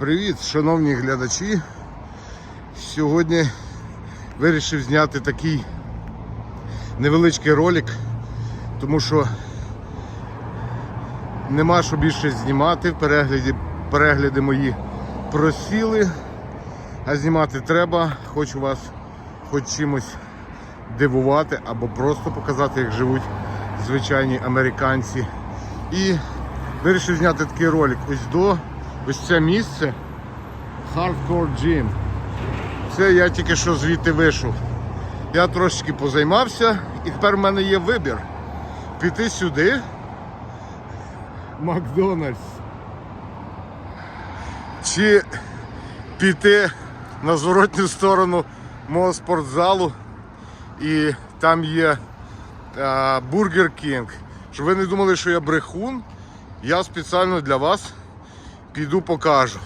Привіт, шановні глядачі. Сьогодні вирішив зняти такий невеличкий ролик, тому що нема що більше знімати. Перегляди, перегляди мої просіли, а знімати треба. Хочу вас хоч чимось дивувати або просто показати, як живуть звичайні американці. І вирішив зняти такий ролик. Ось до ось це місце Hardcore Gym. Це я тільки що звідти вийшов. Я трошечки позаймався і тепер в мене є вибір. Піти сюди. Макдональдс. Чи піти на зворотню сторону мого спортзалу. І там є Бургер Кінг. Щоб ви не думали, що я брехун, я спеціально для вас піду покажу.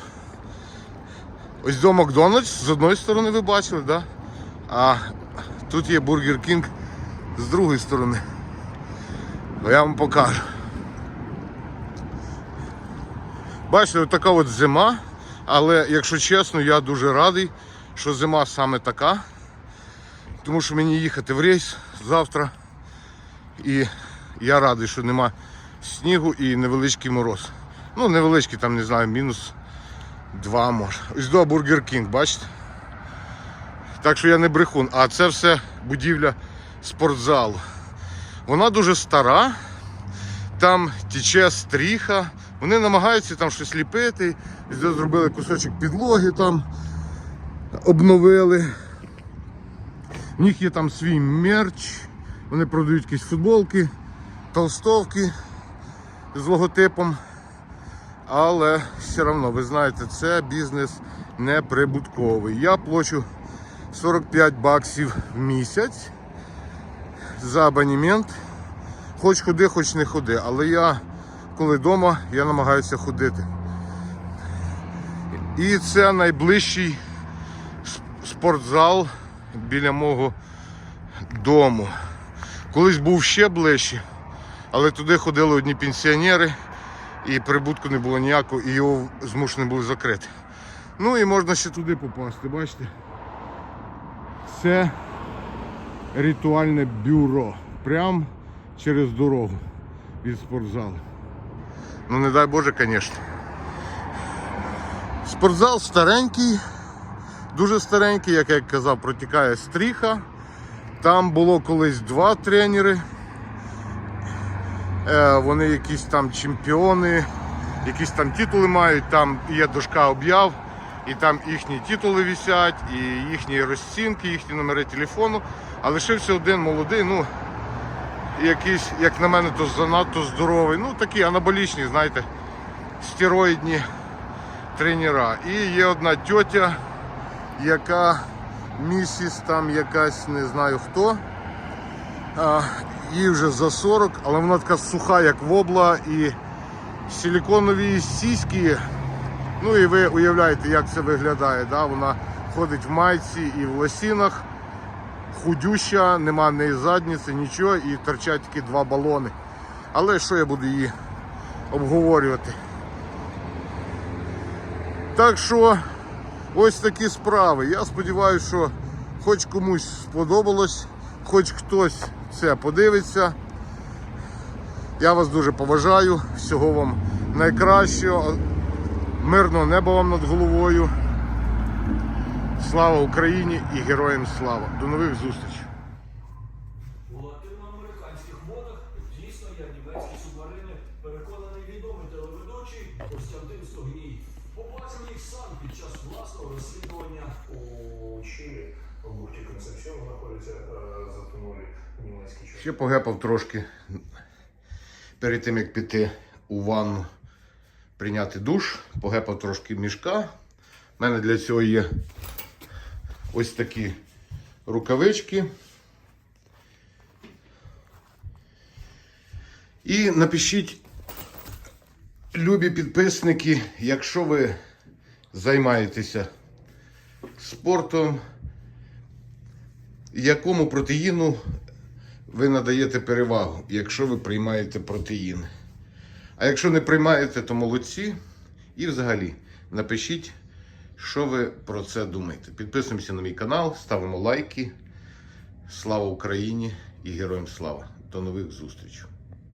Ось до Макдональдс, з одної сторони ви бачили, да? а тут є Бургер Кінг з другої сторони. Я вам покажу. Бачите, така от зима, але якщо чесно, я дуже радий, що зима саме така. Тому що мені їхати в рейс завтра. І я радий, що нема снігу і невеличкий мороз. Ну, невеличкий, там, не знаю, мінус 2 може. Ось до Бургер Кінг, бачите? Так що я не брехун. А це все будівля спортзалу. Вона дуже стара, там тече стріха. Вони намагаються там щось ліпити. Зробили кусочок підлоги там, обновили. В них є там свій мерч, вони продають якісь футболки, толстовки з логотипом. Але все одно, ви знаєте, це бізнес неприбутковий. Я плачу 45 баксів в місяць за абонемент. Хоч ходи, хоч не ходи. Але я, коли вдома, я намагаюся ходити. І це найближчий спортзал біля мого дому. Колись був ще ближче, але туди ходили одні пенсіонери і прибутку не було ніякого, і його змушені були закрити. Ну і можна ще туди попасти, бачите? Це ритуальне бюро. Прямо через дорогу від спортзалу. Ну не дай Боже, звісно. Спортзал старенький, дуже старенький, як я казав, протікає стріха. Там було колись два тренери. Е, Вони якісь там чемпіони, якісь там титули мають, там є дошка об'яв, і там їхні титули висять, і їхні розцінки, їхні номери телефону. А лишився один молодий, ну якийсь, як на мене, то занадто здоровий. Ну такі анаболічні, знаєте, стероїдні тренера. І є одна тьотя, яка місіс там якась, не знаю хто. Їй вже за 40, але вона така суха, як вобла, і силіконові сіськи. Ну і ви уявляєте, як це виглядає. Да? Вона ходить в майці і в лосінах, худюща, нема неї задниці, нічого, і торчать такі два балони. Але що я буду її обговорювати? Так що ось такі справи. Я сподіваюся, що хоч комусь сподобалось, хоч хтось це подивиться. Я вас дуже поважаю, всього вам найкращого, мирного неба вам над головою. Слава Україні і героям слава! До нових зустрічей! У латиноамериканських водах дійсно є німецькі субмарини, переконаний відомий телеведучий Костянтин Стогній. Побачив їх сам під час власного розслідування. У Чили, в бухті Концепсіон, знаходяться е, затонулі. Ще погепав трошки перед тим, як піти у ванну прийняти душ, погепав трошки мішка. У мене для цього є ось такі рукавички. І напишіть, любі підписники, якщо ви займаєтеся спортом, якому протеїну ви надаєте перевагу, якщо ви приймаєте протеїн. А якщо не приймаєте, то молодці. І взагалі Напишіть, що ви про це думаєте. Підписуємося на мій канал, ставимо лайки. Слава Україні і героям слава! До нових зустрічей!